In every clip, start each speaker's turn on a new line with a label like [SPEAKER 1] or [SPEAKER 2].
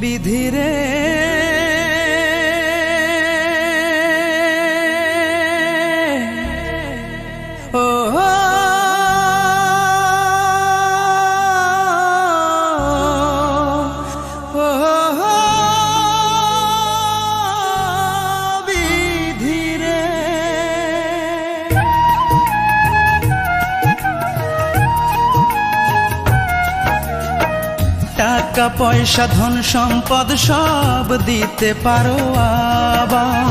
[SPEAKER 1] বিধিরে টাকা, পয়সা, ধন সম্পদ সব দিতে পারো আবার।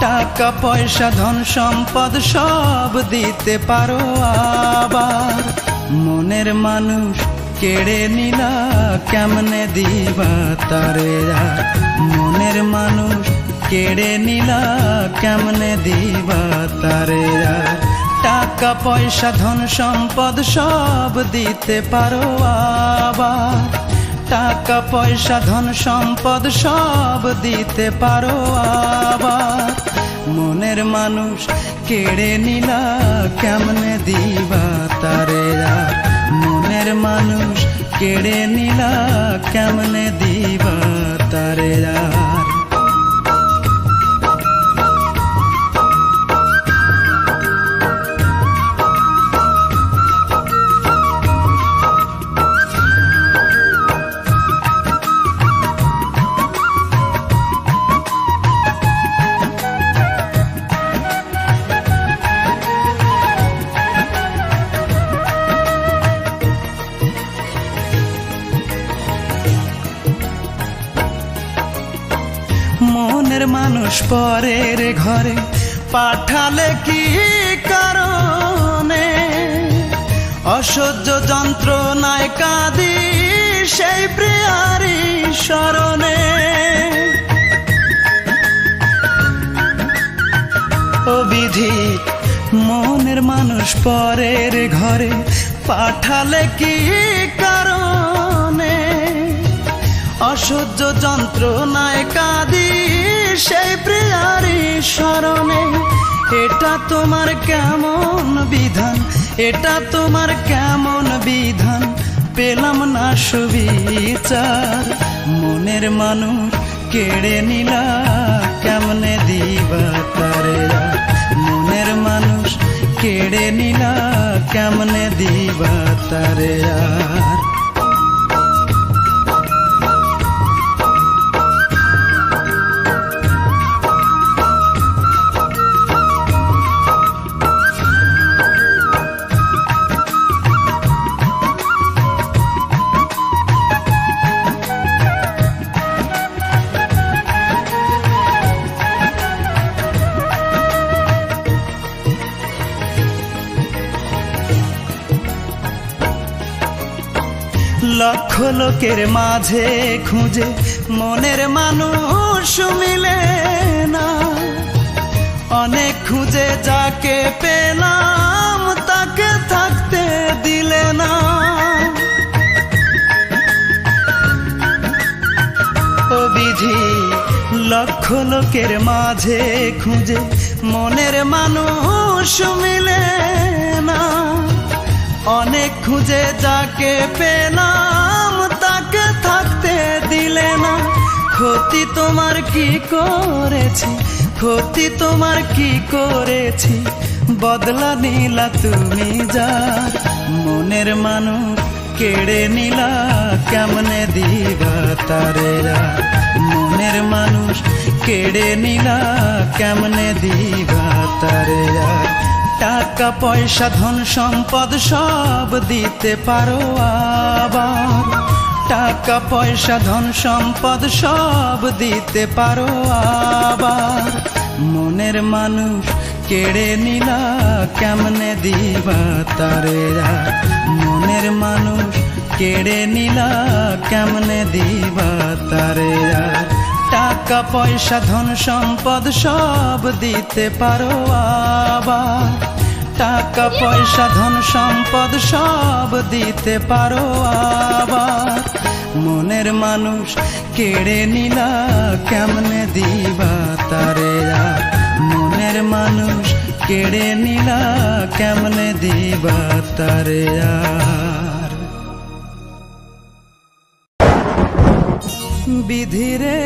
[SPEAKER 1] টাকা, পয়সা, ধন সম্পদ সব দিতে পারো আবার। মনের মানুষ কেড়ে নিলা কেমনে দিবা তারে? মনের মানুষ কেড়ে নিলা কেমনে দিবা তারে? টাকা, পয়সা, ধন সম্পদ সব দিতে পারো আবার। টাকা, পয়সা, ধন সম্পদ সব দিতে পারো আবার। মনের মানুষ কেড়ে নিলা কেমনে দিবা তারে মনের মানুষ কেড়ে নিলা কেমনে দিবা তারে মনের মানুষ পরের ঘরে পাঠালে কি কারণে? অসহ্য যন্ত্রণায় কাঁদি সেই প্রিয়ারি স্মরণে। ও বিধি মনের মানুষ পরের ঘরে পাঠালে কি কারণে? অসহ্য যন্ত্রণায় কাঁদি স্মরণে, এটা তোমার কেমন বিধান? এটা তোমার কেমন বিধান? পেলাম না সুবিচার। মনের মানুষ কেড়ে নিলা, কেমনে দিবা তারে? মনের মানুষ কেড়ে নিলা, কেমনে দিবা তারে? আর লক্ষ লোকের মাঝে খুঁজে, মনের মানুষ মিলে না। অনেক খুঁজে যাকে পেলাম, তাকে থাকতে দিলে না। বিধি লক্ষ লোকের মাঝে খুঁজে, মনের মানুষ মিলে খুঁজে যাকে পেলাম, তাকে থাকতে দিলে না ক্ষতি তোমার কি করেছি ক্ষতি তোমার কি করেছি বদলা নিলা তুমি যার মনের মানুষ কেড়ে নিলা, কেমনে দিবা তারে আর? মনের মানুষ কেড়ে নিলা, কেমনে দিবা তারে আর? টাকা, পয়সা, ধন সম্পদ সব দিতে পারো আবার। টাকা, পয়সা, ধন সম্পদ সব দিতে পারো আবার। মনের মানুষ কেড়ে নিলা কেমনে দিবা তারে মনের মানুষ কেড়ে নিলা কেমনে দিবা তারে টাকা, পয়সা, ধন সম্পদ সব দিতে পারো আবার। টাকা, পয়সা, ধন সম্পদ সব দিতে পারো আবার মনের মানুষ কেড়ে নিলা কেমনে দিবা তারে? মনের মানুষ কেড়ে নিলা কেমনে দিবা তারে বিধিরে